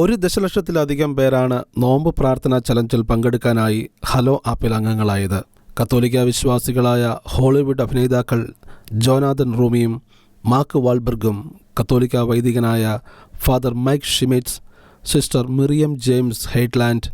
ഒരു ദശലക്ഷത്തിലധികം പേരാണ് നോമ്പ് പ്രാർത്ഥന ചലഞ്ചിൽ പങ്കെടുക്കാനായി ഹലോ ആപ്പിൽ അംഗങ്ങളായത്. കത്തോലിക്ക വിശ്വാസികളായ ഹോളിവുഡ് അഭിനേതാക്കൾ ജോനാഥൻ റൂമിയും മാർക്ക് വാൾബർഗും കത്തോലിക്ക വൈദികനായ father Mike Schmitz sister Miriam James Heidland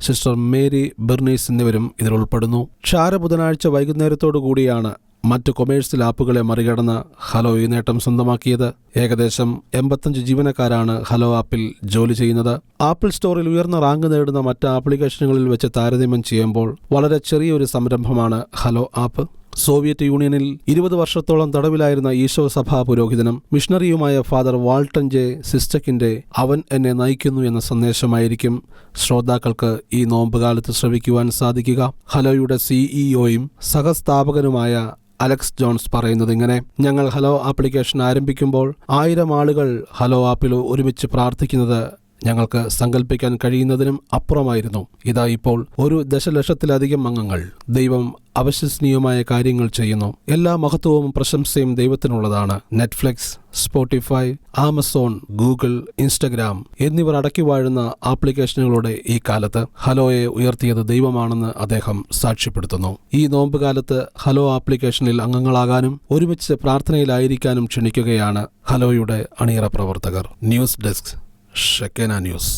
sister Mary Bernice എന്നിവരും ഇതിൽ ഉൾപ്പെടുന്നു. ക്ഷാര ബുധനാഴ്ച വൈകുന്നേരത്തോടു കൂടിയാണ് മറ്റ് കൊമേഴ്സ്യൽ ആപ്പുകളെ മറികടന്ന് ഹലോ ഈ നേട്ടം സ്വന്തമാക്കിയത് ഏകദേശം എൺപത്തഞ്ച് ജീവനക്കാരാണ് ഹലോ ആപ്പിൽ ജോലി ചെയ്യുന്നത്. ആപ്പിൾ സ്റ്റോറിൽ ഉയർന്ന റാങ്ക് നേടുന്ന മറ്റ് ആപ്ലിക്കേഷനുകളിൽ വെച്ച് താരതമ്യം ചെയ്യുമ്പോൾ വളരെ ചെറിയൊരു സംരംഭമാണ് ഹലോ ആപ്പ്. സോവിയറ്റ് യൂണിയനിൽ ഇരുപത് വർഷത്തോളം തടവിലായിരുന്ന ഈശോ സഭാ പുരോഹിതനും മിഷണറിയുമായ ഫാദർ വാൾട്ടൻ ജെ സിസ്റ്റക്കിന്റെ അവൻ എന്നെ നയിക്കുന്നു എന്ന സന്ദേശമായിരിക്കും ശ്രോതാക്കൾക്ക് ഈ നോമ്പുകാലത്ത് ശ്രവിക്കുവാൻ സാധിക്കുക. ഹലോയുടെ സിഇഒയും സഹസ്ഥാപകനുമായ അലക്സ് ജോൺസ് പറയുന്നത് ഇങ്ങനെ ഞങ്ങൾ ഹലോ ആപ്ലിക്കേഷൻ ആരംഭിക്കുമ്പോൾ ആയിരം ആളുകൾ ഹലോ ആപ്പിൽ ഒരുമിച്ച് പ്രാർത്ഥിക്കുന്നത് ഞങ്ങൾക്ക് സങ്കല്പിക്കാൻ കഴിയുന്നതിനും അപ്പുറമായിരുന്നു. ഇതാ ഇപ്പോൾ ഒരു ദശലക്ഷത്തിലധികം അംഗങ്ങൾ. ദൈവം അവിശ്വസനീയമായ കാര്യങ്ങൾ ചെയ്യുന്നു. എല്ലാ മഹത്വവും പ്രശംസയും ദൈവത്തിനുള്ളതാണ്. Netflix Spotify Amazon Google Instagram എന്നിവർ അടക്കി വാഴുന്ന ആപ്ലിക്കേഷനുകളുടെ ഈ കാലത്ത് ഹലോയെ ഉയർത്തിയത് ദൈവമാണെന്ന് അദ്ദേഹം സാക്ഷ്യപ്പെടുത്തുന്നു. ഈ നോമ്പുകാലത്ത് ഹലോ ആപ്ലിക്കേഷനിൽ അംഗങ്ങളാകാനും ഒരുമിച്ച് പ്രാർത്ഥനയിലായിരിക്കാനും ക്ഷണിക്കുകയാണ് ഹലോയുടെ അണിയറ പ്രവർത്തകർ. News desk. ഷെക്കേന ന്യൂസ്